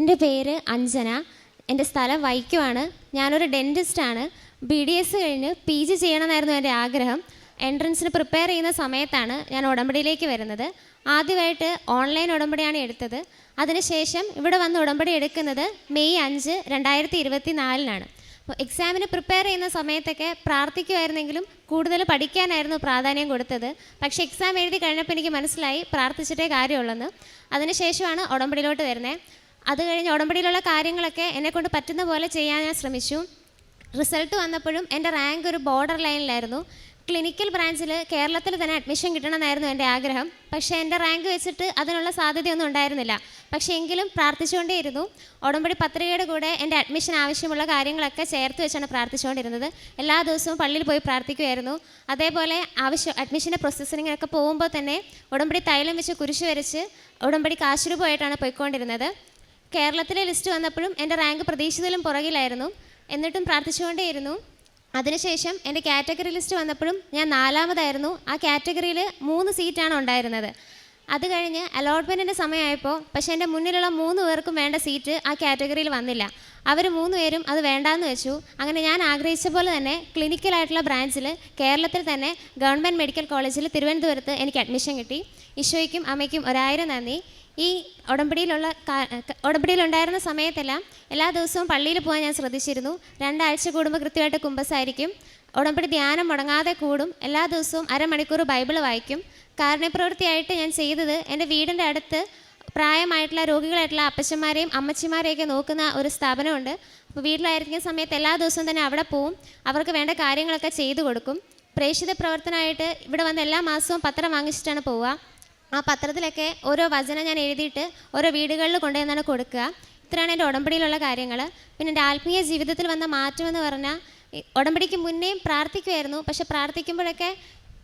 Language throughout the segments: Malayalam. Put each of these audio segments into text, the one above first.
എന്റെ പേര് അഞ്ജന. എന്റെ സ്ഥലം വൈക്കുവാണ്. ഞാനൊരു ഡെന്റിസ്റ്റാണ് ബി ഡി എസ് കഴിഞ്ഞ് പി ജി ചെയ്യണമെന്നായിരുന്നു എന്റെ ആഗ്രഹം. എൻട്രൻസിന് പ്രിപ്പയർ ചെയ്യുന്ന സമയത്താണ് ഞാൻ ഉടമ്പടിയിലേക്ക് വരുന്നത്. ആദ്യമായിട്ട് ഓൺലൈൻ ഉടമ്പടിയാണ് എടുത്തത്. അതിനുശേഷം ഇവിടെ വന്ന് ഉടമ്പടി എടുക്കുന്നത് മെയ് അഞ്ച് രണ്ടായിരത്തി ഇരുപത്തി നാലിനാണ് അപ്പോൾ എക്സാമിന് പ്രിപ്പയർ ചെയ്യുന്ന സമയത്തൊക്കെ പ്രാർത്ഥിക്കുമായിരുന്നെങ്കിലും കൂടുതൽ പഠിക്കാനായിരുന്നു പ്രാധാന്യം കൊടുത്തത്. പക്ഷേ എക്സാം എഴുതി കഴിഞ്ഞപ്പോൾ എനിക്ക് മനസ്സിലായി പ്രാർത്ഥിച്ചിട്ടേ കാര്യമുള്ളെന്ന്. അതിനുശേഷമാണ് ഉടമ്പടിയിലോട്ട് വരുന്നത്. അത് കഴിഞ്ഞ് ഉടമ്പടിയിലുള്ള കാര്യങ്ങളൊക്കെ എന്നെക്കൊണ്ട് പറ്റുന്ന പോലെ ചെയ്യാൻ ഞാൻ ശ്രമിച്ചു. റിസൾട്ട് വന്നപ്പോഴും എന്റെ റാങ്ക് ഒരു ബോർഡർ ലൈനിലായിരുന്നു. ക്ലിനിക്കൽ ബ്രാഞ്ചിൽ കേരളത്തിൽ തന്നെ അഡ്മിഷൻ കിട്ടണമെന്നായിരുന്നു എന്റെ ആഗ്രഹം. പക്ഷേ എന്റെ റാങ്ക് വെച്ചിട്ട് അതിനുള്ള സാധ്യതയൊന്നും ഉണ്ടായിരുന്നില്ല. പക്ഷേ എങ്കിലും പ്രാർത്ഥിച്ചുകൊണ്ടേയിരുന്നു. ഉടമ്പടി പത്രികയുടെ കൂടെ എന്റെ അഡ്മിഷൻ ആവശ്യമുള്ള കാര്യങ്ങളൊക്കെ ചേർത്ത് വെച്ചാണ് പ്രാർത്ഥിച്ചുകൊണ്ടിരുന്നത്. എല്ലാ ദിവസവും പള്ളിയിൽ പോയി പ്രാർത്ഥിക്കുമായിരുന്നു അതേപോലെ ആവശ്യം അഡ്മിഷന്റെ പ്രോസസ്സിങ്ങിനൊക്കെ പോകുമ്പോൾ തന്നെ ഉടമ്പടി തൈലം വെച്ച് കുരിശ് വരച്ച് ഉടമ്പടി കാശുരൂപമായിട്ടാണ് പോയിക്കൊണ്ടിരുന്നത്. കേരളത്തിലെ ലിസ്റ്റ് വന്നപ്പോഴും എന്റെ റാങ്ക് പ്രതീക്ഷിച്ചതിലും പുറകിലായിരുന്നു. എന്നിട്ടും പ്രാർത്ഥിച്ചുകൊണ്ടേയിരുന്നു. അതിനുശേഷം എന്റെ കാറ്റഗറി ലിസ്റ്റ് വന്നപ്പോഴും ഞാൻ നാലാമതായിരുന്നു. ആ കാറ്റഗറിയിൽ മൂന്ന് സീറ്റാണ് ഉണ്ടായിരുന്നത്. അത് കഴിഞ്ഞ് അലോട്ട്മെന്റിന്റെ സമയമായപ്പോൾ പക്ഷേ എന്റെ മുന്നിലുള്ള മൂന്ന് പേർക്കും വേണ്ട സീറ്റ് ആ കാറ്റഗറിയിൽ വന്നില്ല. അവർ മൂന്ന് പേരും അത് വേണ്ടാന്ന് വെച്ചു. അങ്ങനെ ഞാൻ ആഗ്രഹിച്ച പോലെ തന്നെ ക്ലിനിക്കലായിട്ടുള്ള ബ്രാഞ്ചിൽ കേരളത്തിൽ തന്നെ ഗവൺമെന്റ് മെഡിക്കൽ കോളേജിൽ തിരുവനന്തപുരത്ത് എനിക്ക് അഡ്മിഷൻ കിട്ടി. ഈശോയ്ക്കും അമ്മയ്ക്കും ഒരായിരം നന്ദി. ഈ ഉടമ്പടിയിലുള്ള ഉടമ്പടിയിലുണ്ടായിരുന്ന സമയത്തെല്ലാം എല്ലാ ദിവസവും പള്ളിയിൽ പോകാൻ ഞാൻ ശ്രദ്ധിച്ചിരുന്നു. രണ്ടാഴ്ച കൂടുമ്പോൾ കൃത്യമായിട്ട് കുമ്പസായിരിക്കും. ഉടമ്പടി ധ്യാനം മുടങ്ങാതെ കൂടും. എല്ലാ ദിവസവും അരമണിക്കൂർ ബൈബിൾ വായിക്കും. കാരണപ്രവൃത്തിയായിട്ട് ഞാൻ ചെയ്തത് എന്റെ വീടിന്റെ അടുത്ത് പ്രായമായിട്ടുള്ള രോഗികളായിട്ടുള്ള അപ്പച്ചന്മാരെയും അമ്മച്ചിമാരെയൊക്കെ നോക്കുന്ന ഒരു സ്ഥാപനമുണ്ട്. അപ്പോൾ വീട്ടിലായിരിക്കുന്ന സമയത്ത് എല്ലാ ദിവസവും തന്നെ അവിടെ പോവും. അവർക്ക് വേണ്ട കാര്യങ്ങളൊക്കെ ചെയ്തു കൊടുക്കും. പ്രേക്ഷിത പ്രവർത്തനമായിട്ട് ഇവിടെ വന്ന് എല്ലാ മാസവും പത്രം വാങ്ങിച്ചിട്ടാണ് പോവുക. ആ പത്രത്തിലൊക്കെ ഓരോ വചനം ഞാൻ എഴുതിയിട്ട് ഓരോ വീടുകളിൽ കൊണ്ടുവന്നാണ് കൊടുക്കുക. ഇത്രയാണ് എന്റെ ഉടമ്പടിയിലുള്ള കാര്യങ്ങൾ. പിന്നെ എന്റെ ആത്മീയ ജീവിതത്തിൽ വന്ന മാറ്റമെന്ന് പറഞ്ഞാൽ ഈ ഉടമ്പടിക്ക് മുന്നേയും പ്രാർത്ഥിക്കുമായിരുന്നു പക്ഷെ പ്രാർത്ഥിക്കുമ്പോഴൊക്കെ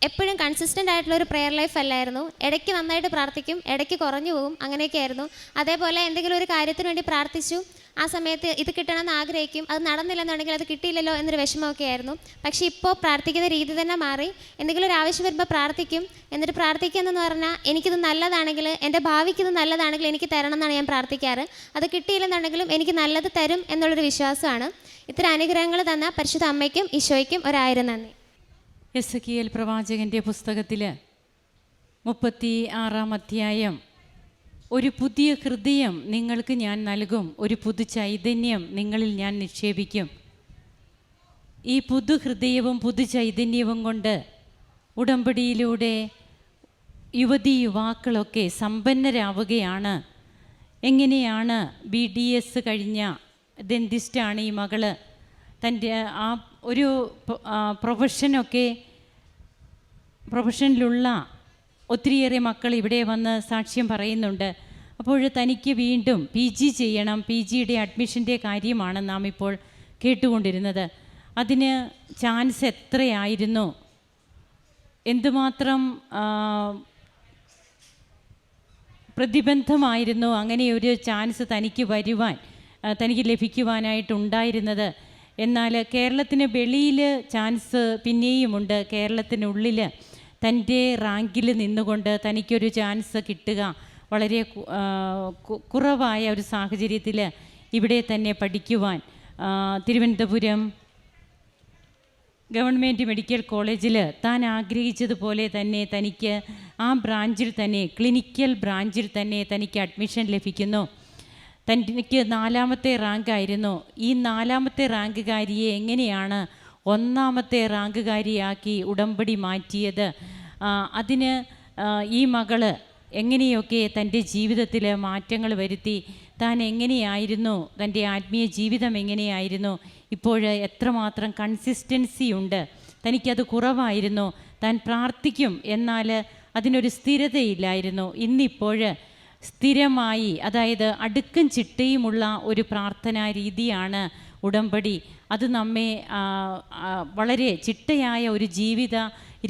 എപ്പോഴും കൺസിസ്റ്റന്റ് ആയിട്ടുള്ള ഒരു പ്രെയർ ലൈഫ് അല്ലായിരുന്നു. ഇടയ്ക്ക് നന്നായിട്ട് പ്രാർത്ഥിക്കും ഇടയ്ക്ക് കുറഞ്ഞു പോകും അങ്ങനെയൊക്കെ ആയിരുന്നു അതേപോലെ എന്തെങ്കിലും ഒരു കാര്യത്തിന് വേണ്ടി പ്രാർത്ഥിച്ചു ആ സമയത്ത് ഇത് കിട്ടണമെന്ന് ആഗ്രഹിക്കും. അത് നടന്നില്ലെന്നുണ്ടെങ്കിൽ അത് കിട്ടിയില്ലല്ലോ എന്നൊരു വിഷമമൊക്കെ ആയിരുന്നു. പക്ഷേ ഇപ്പോൾ പ്രാർത്ഥിക്കുന്ന രീതി തന്നെ മാറി. എന്തെങ്കിലും ഒരു ആവശ്യം വരുമ്പോൾ പ്രാർത്ഥിക്കും. എന്നിട്ട് പ്രാർത്ഥിക്കുന്നതെന്ന് പറഞ്ഞാൽ എനിക്കിത് നല്ലതാണെങ്കിൽ എന്റെ ഭാവിക്ക് ഇത് നല്ലതാണെങ്കിൽ എനിക്ക് തരണം എന്നാണ് ഞാൻ പ്രാർത്ഥിക്കാറ്. അത് കിട്ടിയില്ലെന്നുണ്ടെങ്കിലും എനിക്ക് നല്ലത് തരും എന്നുള്ളൊരു വിശ്വാസമാണ്. ഇത്തരം അനുഗ്രഹങ്ങൾ തന്ന പരിശുദ്ധ അമ്മയ്ക്കും ഈശോയ്ക്കും ഒരായിരം നന്ദി. എസ് പ്രവാചകന്റെ പുസ്തകത്തിൽ മുപ്പത്തി ആറാം അധ്യായം ഒരു പുതിയ ഹൃദയം നിങ്ങൾക്ക് ഞാൻ നൽകും. ഒരു പുതു ചൈതന്യം നിങ്ങളിൽ ഞാൻ നിക്ഷേപിക്കും. ഈ പുതു ഹൃദയവും പുതു ചൈതന്യവും കൊണ്ട് ഉടമ്പടിയിലൂടെ യുവതി യുവാക്കളൊക്കെ സമ്പന്നരാവുകയാണ്. എങ്ങനെയാണ് ബി ഡി എസ് കഴിഞ്ഞ ഡെന്റിസ്റ്റാണ് ഈ മകൾ? തന്റെ ആ ഒരു പ്രൊഫഷനൊക്കെ പ്രൊഫഷനിലുള്ള ഒത്തിരിയേറെ മക്കൾ ഇവിടെ വന്ന് സാക്ഷ്യം പറയുന്നുണ്ട്. അപ്പോൾ തനിക്ക് വീണ്ടും പി ജി ചെയ്യണം പി ജിയുടെ അഡ്മിഷന്റെ കാര്യമാണ് നാം ഇപ്പോൾ കേട്ടുകൊണ്ടിരുന്നത്. അതിന് ചാൻസ് എത്രയായിരുന്നു? എന്തുമാത്രം പ്രതിബന്ധമായിരുന്നു അങ്ങനെ ഒരു ചാൻസ് തനിക്ക് വരുവാൻ തനിക്ക് ലഭിക്കുവാനായിട്ടുണ്ടായിരുന്നത്? എന്നാൽ കേരളത്തിന് വെളിയിൽ ചാൻസ് പിന്നെയുമുണ്ട്. കേരളത്തിനുള്ളിൽ തന്റെ റാങ്കിൽ നിന്നുകൊണ്ട് തനിക്കൊരു ചാൻസ് കിട്ടുക. വളരെ കുറവായ ഒരു സാഹചര്യത്തിൽ ഇവിടെ തന്നെ പഠിക്കുവാൻ. തിരുവനന്തപുരം ഗവൺമെന്റ് മെഡിക്കൽ കോളേജിൽ താൻ ആഗ്രഹിച്ചതുപോലെ തന്നെ തനിക്ക് ആ ബ്രാഞ്ചിൽ തന്നെ ക്ലിനിക്കൽ ബ്രാഞ്ചിൽ തന്നെ തനിക്ക് അഡ്മിഷൻ ലഭിക്കുന്നു. തനിക്ക് നാലാമത്തെ റാങ്കായിരുന്നു. ഈ നാലാമത്തെ റാങ്കുകാരിയെ എങ്ങനെയാണ് ഒന്നാമത്തെ റാങ്കുകാരിയാക്കി ഉടമ്പടി മാറ്റിയത്. അതിന് ഈ മകൾ എങ്ങനെയൊക്കെ തന്റെ ജീവിതത്തിൽ മാറ്റങ്ങൾ വരുത്തി താൻ എങ്ങനെയായിരുന്നു തന്റെ ആത്മീയ ജീവിതം എങ്ങനെയായിരുന്നു ഇപ്പോൾ എത്രമാത്രം കൺസിസ്റ്റൻസി ഉണ്ട് തനിക്കത് കുറവായിരുന്നു താൻ പ്രാർത്ഥിക്കും എന്നാൽ അതിനൊരു സ്ഥിരതയില്ലായിരുന്നു ഇന്നിപ്പോൾ സ്ഥിരമായി അതായത് അടുക്കും ചിട്ടയുമുള്ള ഒരു പ്രാർത്ഥനാ രീതിയാണ് ഉടമ്പടി. അത് നമ്മെ വളരെ ചിട്ടയായ ഒരു ജീവിത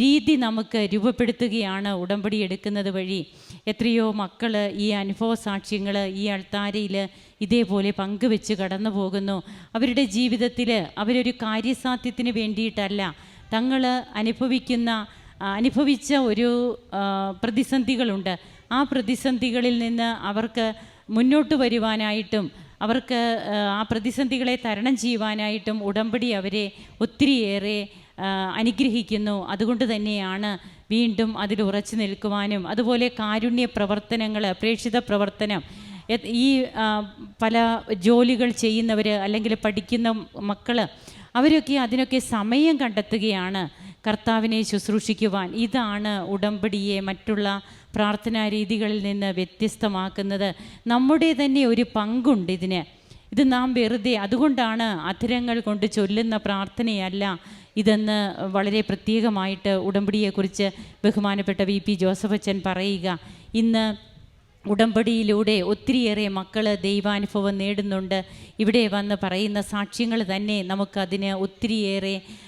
രീതി നമുക്ക് രൂപപ്പെടുത്തുകയാണ് ഉടമ്പടി എടുക്കുന്നത് വഴി. എത്രയോ മക്കൾ ഈ അനുഭവ സാക്ഷ്യങ്ങൾ ഈ അൾത്താരയിൽ ഇതേപോലെ പങ്കുവെച്ച് കടന്നു പോകുന്നു. അവരുടെ ജീവിതത്തിൽ അവരൊരു കാര്യസാധ്യത്തിന് വേണ്ടിയിട്ടല്ല തങ്ങൾ അനുഭവിക്കുന്ന അനുഭവിച്ച ഒരു പ്രതിസന്ധികളുണ്ട്. ആ പ്രതിസന്ധികളിൽ നിന്ന് അവർക്ക് മുന്നോട്ട് വരുവാനായിട്ടും അവർക്ക് ആ, പ്രതിസന്ധികളെ തരണം ചെയ്യുവാനായിട്ടും ഉടമ്പടി അവരെ ഒത്തിരിയേറെ അനുഗ്രഹിക്കുന്നു. അതുകൊണ്ട് തന്നെയാണ് വീണ്ടും അതിൽ ഉറച്ചു നിൽക്കുവാനും അതുപോലെ കാരുണ്യ പ്രവർത്തനങ്ങൾ പ്രേക്ഷിത പ്രവർത്തനം ഈ പല ജോലികൾ ചെയ്യുന്നവർ അല്ലെങ്കിൽ പഠിക്കുന്ന മക്കൾ അവരൊക്കെ അതിനൊക്കെ സമയം കണ്ടെത്തുകയാണ്. കർത്താവിനെ ശുശ്രൂഷിക്കുവാൻ ഇതാണ് ഉടമ്പടിയെ മറ്റുള്ള പ്രാർത്ഥനാ രീതികളിൽ നിന്ന് വ്യത്യസ്തമാക്കുന്നത്. നമ്മുടെ തന്നെ ഒരു പങ്കുണ്ട് ഇതിന്. ഇത് നാം വെറുതെ അതുകൊണ്ടാണ് അധരങ്ങൾ കൊണ്ട് ചൊല്ലുന്ന പ്രാർത്ഥനയല്ല ഇതെന്ന് വളരെ പ്രത്യേകമായിട്ട് ഉടമ്പടിയെക്കുറിച്ച് ബഹുമാനപ്പെട്ട വി പി ജോസഫ് അച്ഛൻ പറയുക. ഇന്ന് ഉടമ്പടിയിലൂടെ ഒത്തിരിയേറെ മക്കൾ ദൈവാനുഭവം നേടുന്നുണ്ട്. ഇവിടെ വന്ന് പറയുന്ന സാക്ഷ്യങ്ങൾ തന്നെ നമുക്കതിന് ഒത്തിരിയേറെ